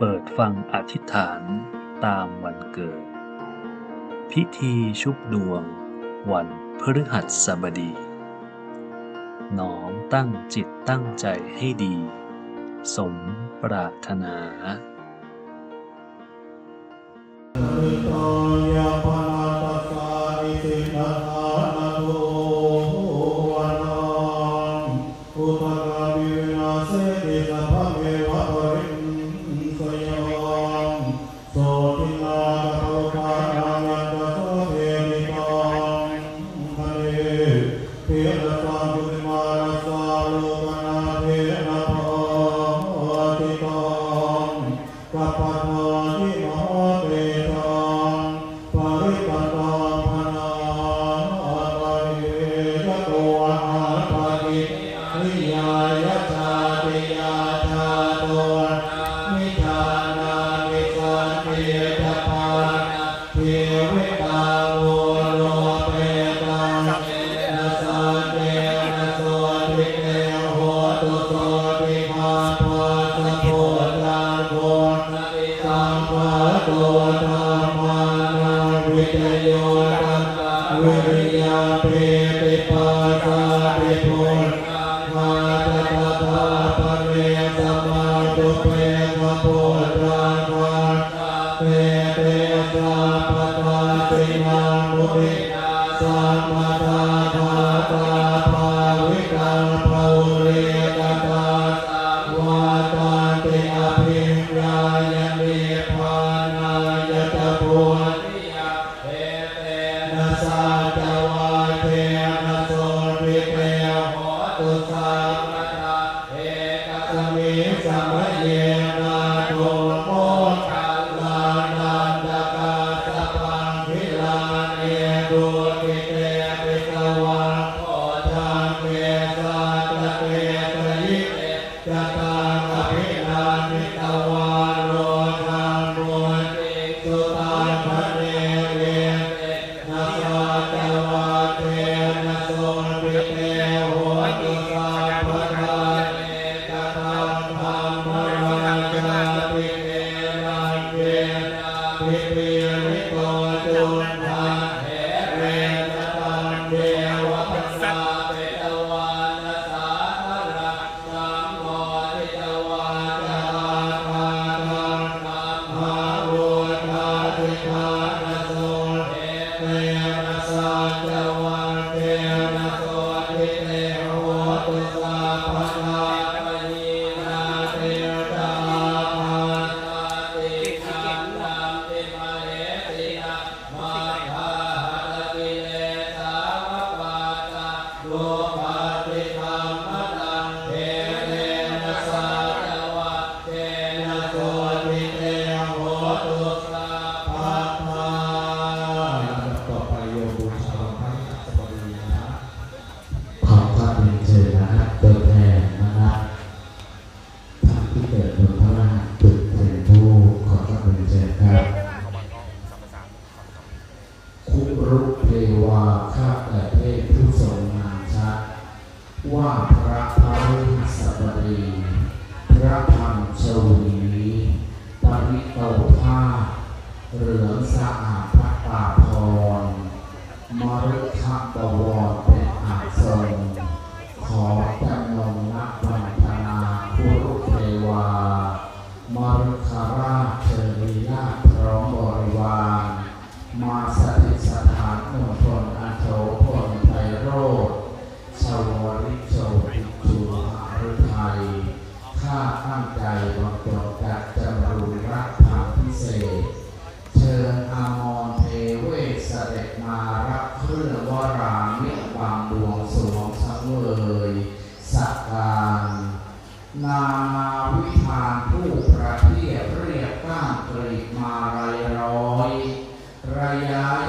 เปิดฟังอธิษฐานตามวันเกิด พิธีชุบดวง วันพฤหัสบดี น้อมตั้งจิตตั้งใจให้ดี สมปรารถนา da Padua วินาสัมมาทา อาภรณ์มรรคบวร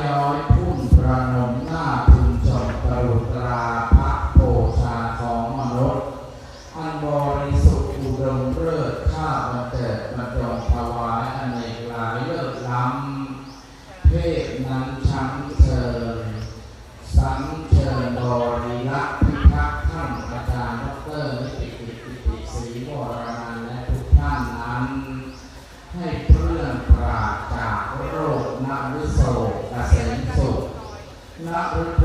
rồi นะหรือทุก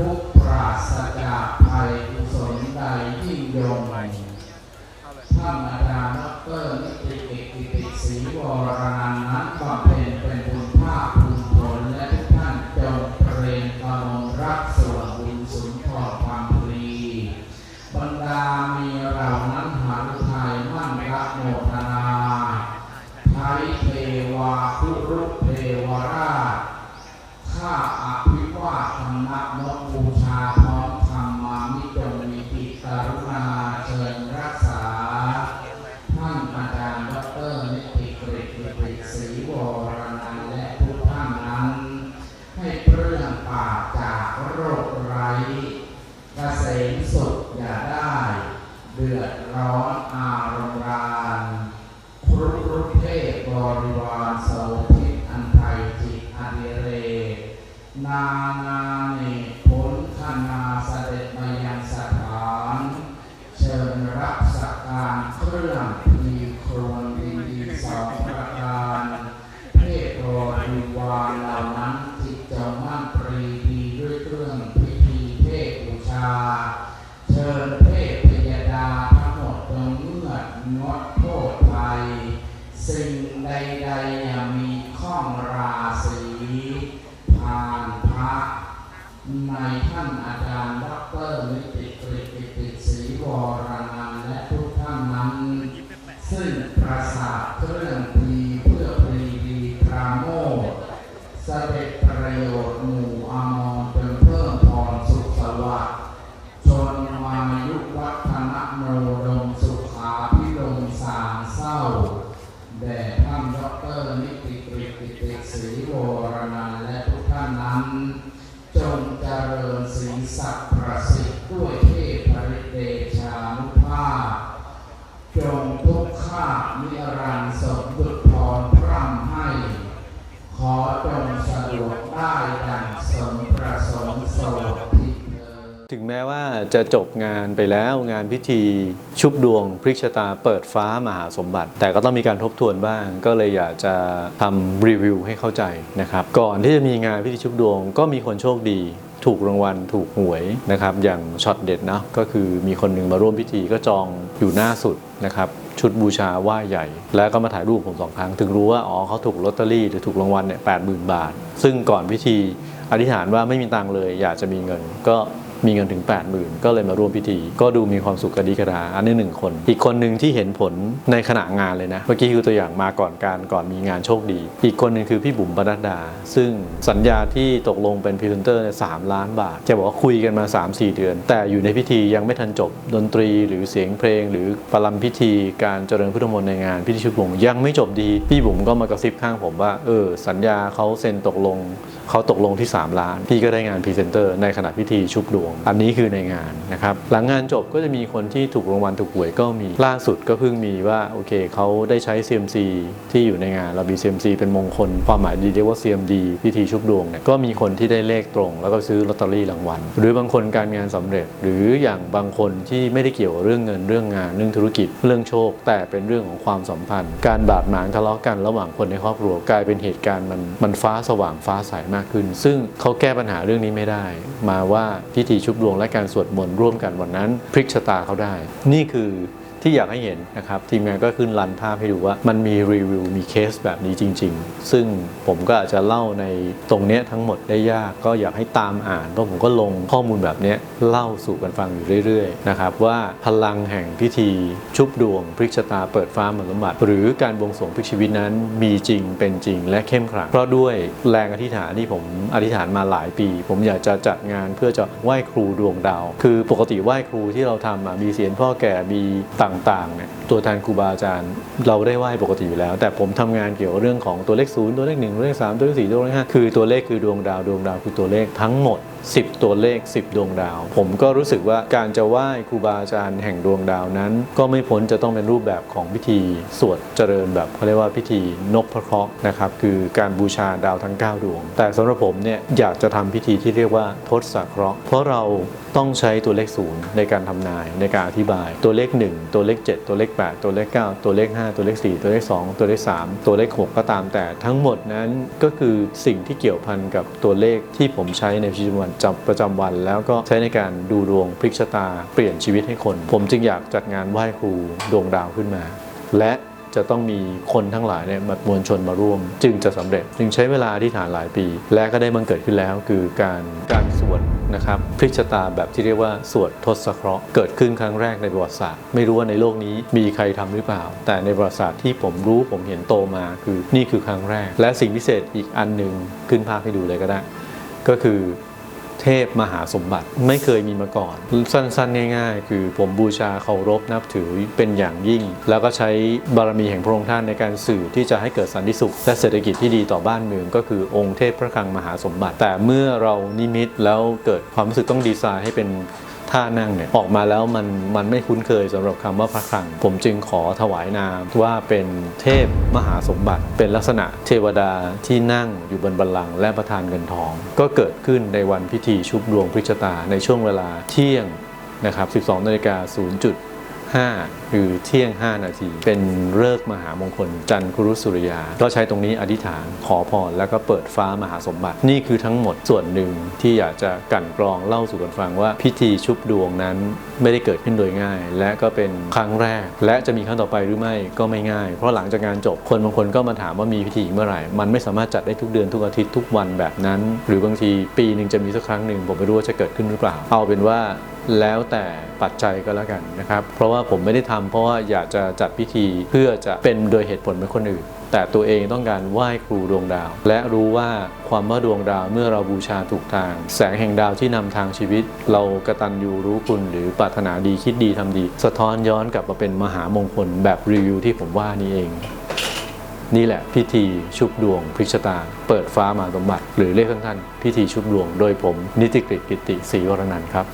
สิ่งใถึงแม้ว่าจะจบงานไปแล้วงานพิธีชุบดวงพลิกชะตาเปิดฟ้ามหาสมบัติ แต่ก็ต้องมีการทบทวนบ้าง ก็เลยอยากจะทำรีวิวให้เข้าใจนะครับ ก่อนที่จะมีงานพิธีชุบดวงก็มีคนโชคดีถูกรางวัลถูกหวยนะครับอย่างช็อตเด็ดนะก็คือมีคนหนึ่งมาร่วมพิธีก็จองอยู่หน้าสุดนะครับชุดบูชาไหว้ใหญ่ แล้วก็มาถ่ายรูปผมสองครั้ง ถึงรู้ว่าอ๋อเขาถูกลอตเตอรี่หรือถูกรางวัลเนี่ยแปดหมื่นบาท ซึ่งก่อนพิธีอธิษฐานว่าไม่มีตังค์เลย อยากจะมีเงินก็ มีเงินถึง 8 0,000 ก็เลยมาร่วมพิธี ก็ดูมีความสุขกระดีกระดาอันนี้หนึ่งคน อีกคนหนึ่งที่เห็นผลในขณะงานเลยนะ เมื่อกี้คือตัวอย่างมาก่อนการก่อนมีงานโชคดี อีกคนหนึ่งคือพี่บุ๋มปนัดดา ซึ่งสัญญาที่ตกลงเป็นพรีเซนเตอร์สามล้านบาทจะบอกว่าคุยกันมา 3-4 เดือน แต่อยู่ในพิธียังไม่ทันจบดนตรีหรือเสียงเพลง หรือประลัมพิธีการเจริญพุทธมนต์ในงานพิธีชุบลงยังไม่จบดี พี่บุ๋มก็มากระซิบข้างผมว่าเออสัญญาเขาเซ็นตกลงเขาตกลงที่ 3 ล้าน พี่ก็ได้งานพรีเซนเตอร์ในขณะพิธีชุบดวงอันนี้คือในงานนะครับหลังงานจบก็จะมีคนที่ถูกรางวัลถูกหวยก็มีล่าสุดก็เพิ่งมีว่าโอเคเขาได้ใช้ CMC ที่อยู่ในงานเรามี CMC เป็นมงคลความหมายดีเรียกว่า CMD พิธีชุบดวงเนี่ยก็มีคนที่ได้เลขตรง แล้วก็ซื้อลอตเตอรี่รางวัลหรือบางคนการงานสำเร็จ หรืออย่างบางคนที่ไม่ได้เกี่ยวเรื่องเงินเรื่องงานเรื่องธุรกิจ เรื่องโชค แต่เป็นเรื่องของความสัมพันธ์ การบาดหมางทะเลาะกันระหว่างคนในครอบครัวกลายเป็นเหตุการณ์มันมันฟ้าสว่างฟ้าใสมากขึ้น ซึ่งเขาแก้ปัญหาเรื่องนี้ไม่ได้ มาว่าพิธีชุบดวงและการสวดมนต์ร่วมกันวันนั้น พลิกชะตาเขาได้ นี่คือ ที่อยากให้เห็นนะครับ ทีมงานก็ขึ้นรันภาพให้ดูว่า มันมีรีวิวมีเคสแบบนี้จริง ๆ ซึ่งผมก็อาจจะเล่าในตรงเนี้ยทั้งหมดได้ยากก็อยากให้ตามอ่านเพราะผมก็ลงข้อมูลแบบเนี้ยเล่าสู่กันฟังอยู่เรื่อยๆนะครับว่าพลังแห่งพิธีชุบดวงพลิกชะตาเปิดฟ้าเหมือนสมบัติหรือการบวงสรวงพลิกชีวิตนั้นมีจริงเป็นจริงและเข้มขลังเพราะด้วยแรงอธิษฐานที่ผมอธิษฐานมาหลายปี ผมอยากจะจัดงานเพื่อจะไหว้ครูดวงดาว คือปกติไหว้ครูที่เราทำมีเสียงพ่อแก่มีต่างต่างๆเนี่ยตัวแทนครูบาอาจารย์ เราได้ไหว้ปกติอยู่แล้ว แต่ผมทำงานเกี่ยวกับเรื่องของตัวเลขศูนย์ตัวเลขหนึ่งตัวเลขสามตัวเลขสี่ตัวเลขห้าคือตัวเลขคือดวงดาวดวงดาวคือตัวเลขทั้งหมด10 ตัวเลข 10 ดวงดาว ผมก็รู้สึกว่าการจะไหว้ครูบาอาจารย์แห่งดวงดาวนั้น ก็ไม่พ้นจะต้องเป็นรูปแบบของพิธีสวดเจริญแบบเขาเรียกว่าพิธีนกพระเคราะห์นะครับคือการบูชาดาวทั้ง 9 ดวง แต่สำหรับผมเนี่ยอยากจะทำพิธีที่เรียกว่าทศเคราะห์เพราะเราต้องใช้ตัวเลขศูนย์ในการทำนายในการอธิบาย ตัวเลข 1 ตัวเลข 7 ตัวเลข 8 ตัวเลข 9 ตัวเลข 5 ตัวเลข 4 ตัวเลข 2 ตัวเลข 3 ตัวเลข 6 ก็ตามแต่ทั้งหมดนั้นก็คือสิ่งที่เกี่ยวพันกับตัวเลขที่ผมใช้ในชีวิตวันจำประจำวันแล้วก็ใช้ในการดูดวงพลิกชะตา เปลี่ยนชีวิตให้คน ผมจึงอยากจัดงานไหว้ครูดวงดาวขึ้นมา และจะต้องมีคนทั้งหลายเนี่ยมวลชนมาร่วม จึงจะสำเร็จ จึงใช้เวลาที่ฐานหลายปี และก็ได้บังเกิดขึ้นแล้วคือการการสวดนะครับพลิกชะตาแบบที่เรียกว่าสวดทศเคราะห์เกิดขึ้นครั้งแรกในประวัติศาสตร์ ไม่รู้ว่าในโลกนี้มีใครทำหรือเปล่า แต่ในประวัติศาสตร์ที่ผมรู้ผมเห็นโตมาคือนี่คือครั้งแรก และสิ่งพิเศษอีกอันหนึ่งขึ้นภาพให้ดูเลยก็ได้ ก็คือ เทพมหาสมบัติไม่เคยมีมาก่อน สั้นๆ ง่าย ๆ คือผมบูชาเคารพนับถือเป็นอย่างยิ่ง แล้วก็ใช้บารมีแห่งพระองค์ท่านในการสื่อที่จะให้เกิดสันติสุข และเศรษฐกิจที่ดีต่อบ้านเมือง ก็คือองค์เทพพระคลังมหาสมบัติ แต่เมื่อเรานิมิตแล้วเกิดความรู้สึกต้องดีไซน์ให้เป็น ท่านั่งเนี่ยออกมาแล้วมันมันไม่คุ้นเคยสำหรับคำว่าพระคลัง ผมจึงขอถวายนามว่าเป็นเทพมหาสมบัติ เป็นลักษณะเทวดาที่นั่งอยู่บนบัลลังก์และประทานเงินทอง ก็เกิดขึ้นในวันพิธีชุบดวงพฤชตาในช่วงเวลาเที่ยงนะครับ 12นาฬิกา 5 คือเที่ยง 5 นาที เป็นเลิกมหามงคล จันทรุสุริยา ก็ใช้ตรงนี้อธิษฐานขอพรแล้วก็เปิดฟ้ามหาสมบัติ นี่คือทั้งหมดส่วนหนึ่งที่อยากจะกั่นกรองเล่าสู่กันฟังว่าพิธีชุบดวงนั้นไม่ได้เกิดขึ้นโดยง่าย และก็เป็นครั้งแรก และจะมีครั้งต่อไปหรือไม่ก็ไม่ง่าย เพราะหลังจากงานจบคนบางคนก็มาถามว่ามีพิธีเมื่อไหร่ มันไม่สามารถจัดได้ทุกเดือนทุกอาทิตย์ทุกวันแบบนั้น หรือบางทีปีหนึ่งจะมีสักครั้งหนึ่งผมไม่รู้ว่าจะเกิดขึ้นหรือเปล่า เอาเป็นว่าแล้วแต่ปัจจัยก็แล้วกันนะครับ เพราะว่าผมไม่ได้ทำเพราะว่าอยากจะจัดพิธีเพื่อจะเป็นโดยเหตุผลเป็นคนอื่น แต่ตัวเองต้องการไหว้ครูดวงดาว และรู้ว่าความว่าดวงดาวเมื่อเราบูชาถูกทาง แสงแห่งดาวที่นำทางชีวิต เรากระตันยูรู้คุณหรือปรารถนาดีคิดดีทำดี สะท้อนย้อนกลับมาเป็นมหามงคลแบบรีวิวที่ผมว่านี่เองนี่แหละพิธีชุบดวงพฤกษตา เปิดฟ้ามาสมบัติ หรือเรียกสั้นๆพิธีชุบดวงโดยผมนิติกฤตกิติศรีวรนันท์ครับ